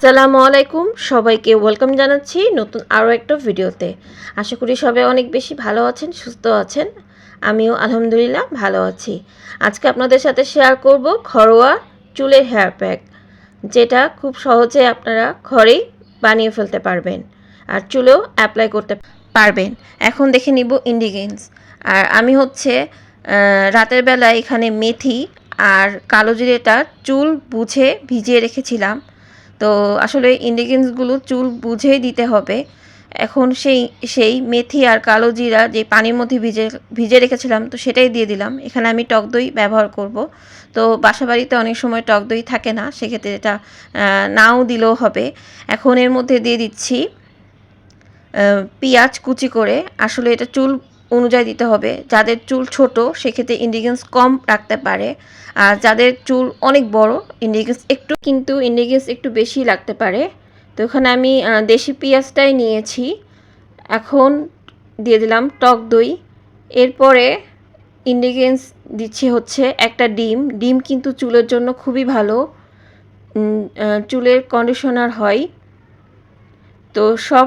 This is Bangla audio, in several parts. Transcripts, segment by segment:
আসসালামু আলাইকুম। সবাইকে ওয়েলকাম জানাচ্ছি নতুন আরও একটা ভিডিওতে। আশা করি সবাই অনেক বেশি ভালো আছেন, সুস্থ আছেন। আমিও আলহামদুলিল্লাহ ভালো আছি। আজকে আপনাদের সাথে শেয়ার করব ঘরোয়া চুলের হেয়ার প্যাক যেটা খুব সহজে আপনারা ঘরেই বানিয়ে ফেলতে পারবেন আর চুলেও অ্যাপ্লাই করতে পারবেন। এখন দেখে নিব ইন্ডিগেন্স আর আমি হচ্ছে রাতের বেলা এখানে মেথি আর কালো জিরেটা চুল বুঝে ভিজিয়ে রেখেছিলাম। তো আসলে ইন্ডিগেন্সগুলো চুল বুঝেই দিতে হবে। এখন সেই সেই মেথি আর কালো জিরা যে পানির মধ্যে ভিজে ভিজে রেখেছিলাম, তো সেটাই দিয়ে দিলাম। এখানে আমি টক দই ব্যবহার করব। তো বাসা বাড়িতে অনেক সময় টক দই থাকে না, সেক্ষেত্রে এটা নাও দিলেও হবে। এখন এর মধ্যে দিয়ে দিচ্ছি পেঁয়াজ কুচি করে। আসলে এটা চুল অনুযায়ী দিতে হবে। যাদের চুল ছোট, সেক্ষেত্রে ইন্ডিগেন্স কম রাখতে পারে। আর যাদের চুল অনেক বড় ইন্ডিগেন্স একটু, কিন্তু ইন্ডিগেন্স একটু বেশি লাগতে পারে। তো এখানে আমি দেশি পেঁয়াজটাই নিয়েছি। এখন দিয়ে দিলাম টক দই। এরপরে ইন্ডিগেন্স দিচ্ছি হচ্ছে একটা ডিম। ডিম কিন্তু চুলের জন্য খুবই ভালো। চুলের কন্ডিশনার হয়। তো সব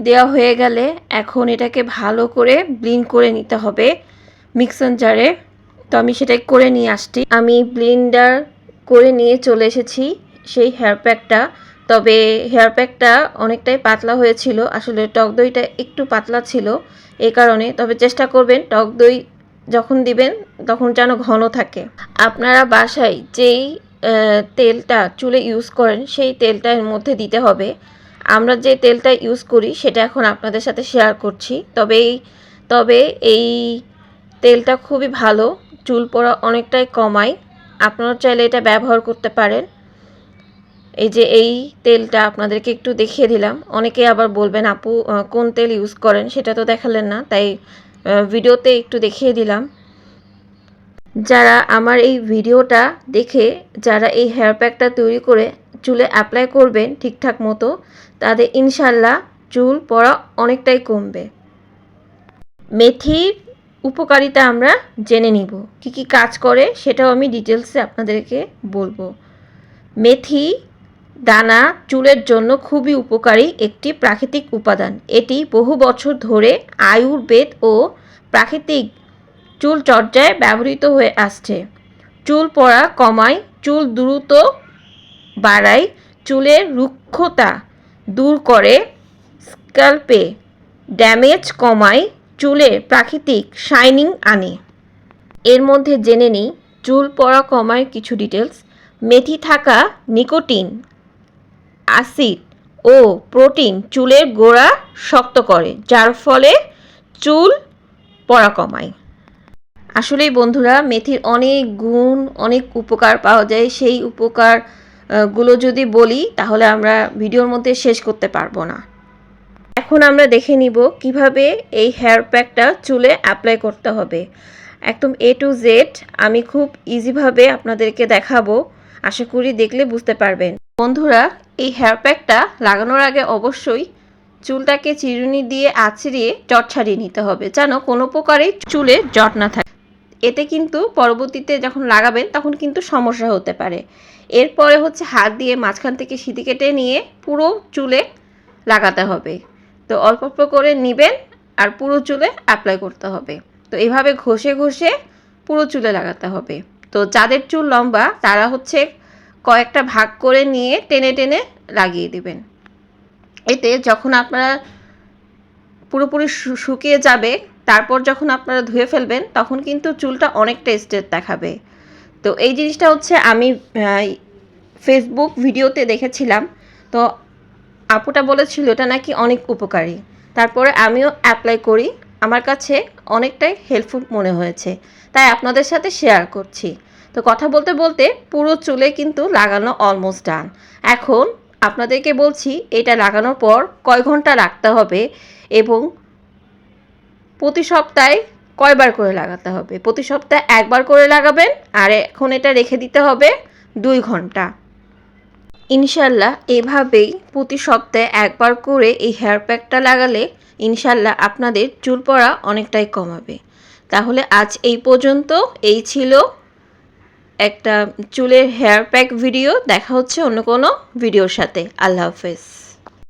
দেওয়া হয়ে গেলে এখন এটাকে ভালো করে ব্লিন্ড করে নিতে হবে মিক্সার জারে। তো আমি সেটাই করে নিয়ে আসছি। আমি ব্লিন্ডার করে নিয়ে চলে এসেছি সেই হেয়ার প্যাকটা। তবে হেয়ার প্যাকটা অনেকটাই পাতলা হয়েছিল। আসলে টক দইটা একটু পাতলা ছিল এই কারণে। তবে চেষ্টা করবেন টক দই যখন দিবেন তখন যেন ঘন থাকে। আপনারা বাসায় যেই তেলটা চুলে ইউজ করেন সেই তেলটা এর মধ্যে দিতে হবে। আমরা যে তেলটা ইউজ করি, সেটা এখন আপনাদের সাথে শেয়ার করছি। তবে তবে এই তেলটা খুবই ভালো, চুল পড়া অনেকটাই কমায়। আপনারা চাইলে এটা ব্যবহার করতে পারেন। এই যে এই তেলটা আপনাদেরকে একটু দেখিয়ে দিলাম। অনেকে আবার বলবেন, আপু কোন তেল ইউজ করেন? সেটা তো দেখালেন না, তাই ভিডিওতে একটু দেখিয়ে দিলাম। যারা আমার এই ভিডিওটা দেখে, যারা এই হেয়ার প্যাকটা তৈরি করে চুলে অ্যাপ্লাই করবেন ঠিকঠাক মতো তাদের ইনশাল্লাহ চুল পড়া অনেকটাই কমবে। মেথির উপকারিতা আমরা জেনে নিব। কি কি কাজ করে সেটাও আমি ডিটেলসে আপনাদেরকে বলব। মেথি দানা চুলের জন্য খুবই উপকারী একটি প্রাকৃতিক উপাদান। এটি বহু বছর ধরে আয়ুর্বেদ ও প্রাকৃতিক চুল চর্চায় ব্যবহৃত হয়ে আসছে। চুল পড়া কমায়, চুল দ্রুত বাড়ায় চুলের রুক্ষতা দূর করে স্ক্যাল্পে ড্যামেজ কমায় চুলের প্রাকৃতিক শাইনিং আনে। এর মধ্যে জেনে নিই, চুল পড়া কমায় কিছু ডিটেলস মেথি থাকা নিকোটিন, অ্যাসিড ও প্রোটিন চুলের গোড়া শক্ত করে, যার ফলে চুল পড়া কমায়। আসলেই বন্ধুরা, মেথির অনেক গুণ, অনেক উপকার পাওয়া যায়। সেই উপকার গুলো যদি বলি, তাহলে আমরা ভিডিওর মধ্যে শেষ করতে পারব না। এখন আমরা দেখে নিব কীভাবে এই হেয়ার প্যাকটা চুলে অ্যাপ্লাই করতে হবে। একদম এ টু জেড আমি খুব ইজিভাবে আপনাদেরকে দেখাবো। আশা করি দেখলে বুঝতে পারবেন। বন্ধুরা, এই হেয়ার প্যাকটা লাগানোর আগে অবশ্যই চুলটাকে চিরুনি দিয়ে আছড়িয়ে জট ছাড়িয়ে নিতে হবে। যেন কোনো প্রকারেই চুলে জট না থাকে। এতে কিন্তু পরবর্তীতে যখন লাগাবেন তখন কিন্তু সমস্যা হতে পারে। এরপরে হচ্ছে হাত দিয়ে মাঝখান থেকে সিঁথি কেটে নিয়ে পুরো চুলে লাগাতে হবে। তো অল্প অল্প করে নেবেন আর পুরো চুলে অ্যাপ্লাই করতে হবে। তো এভাবে ঘষে ঘষে পুরো চুলে লাগাতে হবে। তো যাদের চুল লম্বা তারা হচ্ছে কয়েকটা ভাগ করে নিয়ে টেনে টেনে লাগিয়ে দেবেন। এতে যখন আপনারা পুরোপুরি শুকিয়ে যাবে তারপর যখন আপনারা ধুয়ে ফেলবেন, তখন কিন্তু চুলটা অনেকটা স্ট্রেট দেখাবে। তো এই জিনিসটা হচ্ছে আমি ফেসবুক ভিডিওতে দেখেছিলাম। তো আপুটা বলেছিল, এটা নাকি অনেক উপকারী। তারপরে আমিও অ্যাপ্লাই করি। আমার কাছে অনেকটাই হেল্পফুল মনে হয়েছে। তাই আপনাদের সাথে শেয়ার করছি। তো কথা বলতে বলতে পুরো চুলে কিন্তু লাগানো অলমোস্ট ডান এখন আপনাদেরকে বলছি, এটা লাগানোর পর কয় ঘণ্টা রাখতে হবে এবং প্রতি সপ্তাহে কয়বার করে লাগাতে হবে? প্রতি সপ্তাহে একবার করে লাগাবেন আর এখন এটা রেখে দিতে হবে দুই ঘণ্টা। ইনশাল্লাহ এভাবেই প্রতি সপ্তাহে একবার করে এই হেয়ার প্যাকটা লাগালে ইনশাল্লাহ আপনাদের চুল পড়া অনেকটাই কমাবে। তাহলে আজ এই পর্যন্ত। এই ছিল একটা চুলের হেয়ার প্যাক ভিডিও দেখা হচ্ছে অন্য কোনো ভিডিওর সাথে। আল্লাহ হাফেজ।